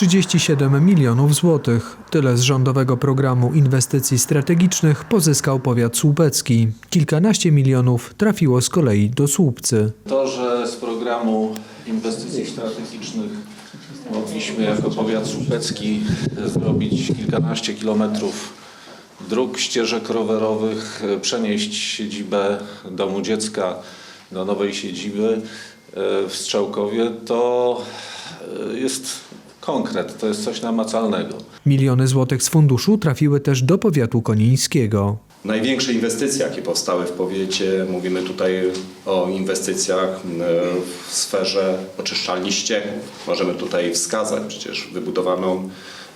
37 milionów złotych. Tyle z rządowego programu inwestycji strategicznych pozyskał powiat słupecki. Kilkanaście milionów trafiło z kolei do Słupcy. To, że z programu inwestycji strategicznych mogliśmy jako powiat słupecki zrobić kilkanaście kilometrów dróg, ścieżek rowerowych, przenieść siedzibę Domu Dziecka do nowej siedziby e, w Strzałkowie, to e, jest konkret, to jest coś namacalnego. Miliony złotych z funduszu trafiły też do powiatu konińskiego. Największe inwestycje, jakie powstały w powiecie, mówimy tutaj o inwestycjach m, w sferze oczyszczalni ścieków. Możemy tutaj wskazać przecież wybudowaną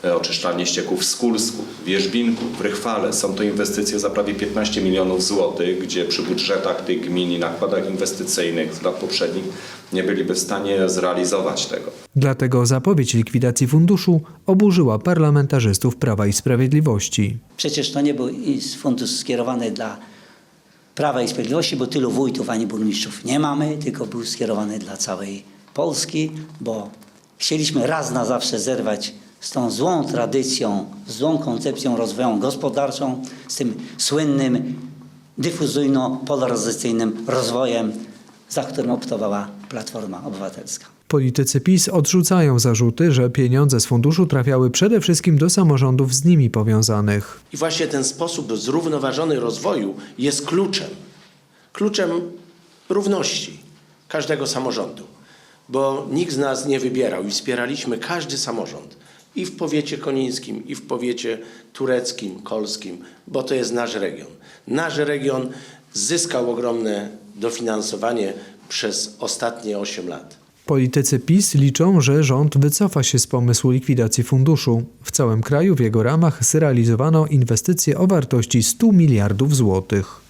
e, oczyszczalnię ścieków w Skulsku, w Wierzbinku, w Rychwale. Są to inwestycje za prawie 15 milionów złotych, gdzie przy budżetach tych gmin i nakładach inwestycyjnych z lat poprzednich nie byliby w stanie zrealizować tego. Dlatego zapowiedź likwidacji funduszu oburzyła parlamentarzystów Prawa i Sprawiedliwości. Przecież to nie był fundusz skierowany dla Prawa i Sprawiedliwości, bo tylu wójtów ani burmistrzów nie mamy, tylko był skierowany dla całej Polski, bo chcieliśmy raz na zawsze zerwać z tą złą tradycją, złą koncepcją rozwoju gospodarczą, z tym słynnym dyfuzyjno-polaryzacyjnym rozwojem, za którym optowała Platforma Obywatelska. Politycy PiS odrzucają zarzuty, że pieniądze z funduszu trafiały przede wszystkim do samorządów z nimi powiązanych. I właśnie ten sposób zrównoważony rozwoju jest kluczem, kluczem równości każdego samorządu, bo nikt z nas nie wybierał i wspieraliśmy każdy samorząd i w powiecie konińskim, i w powiecie tureckim, kolskim, bo to jest nasz region. Nasz region zyskał ogromne dofinansowanie przez ostatnie 8 lat. Politycy PiS liczą, że rząd wycofa się z pomysłu likwidacji funduszu. W całym kraju w jego ramach zrealizowano inwestycje o wartości 100 miliardów złotych.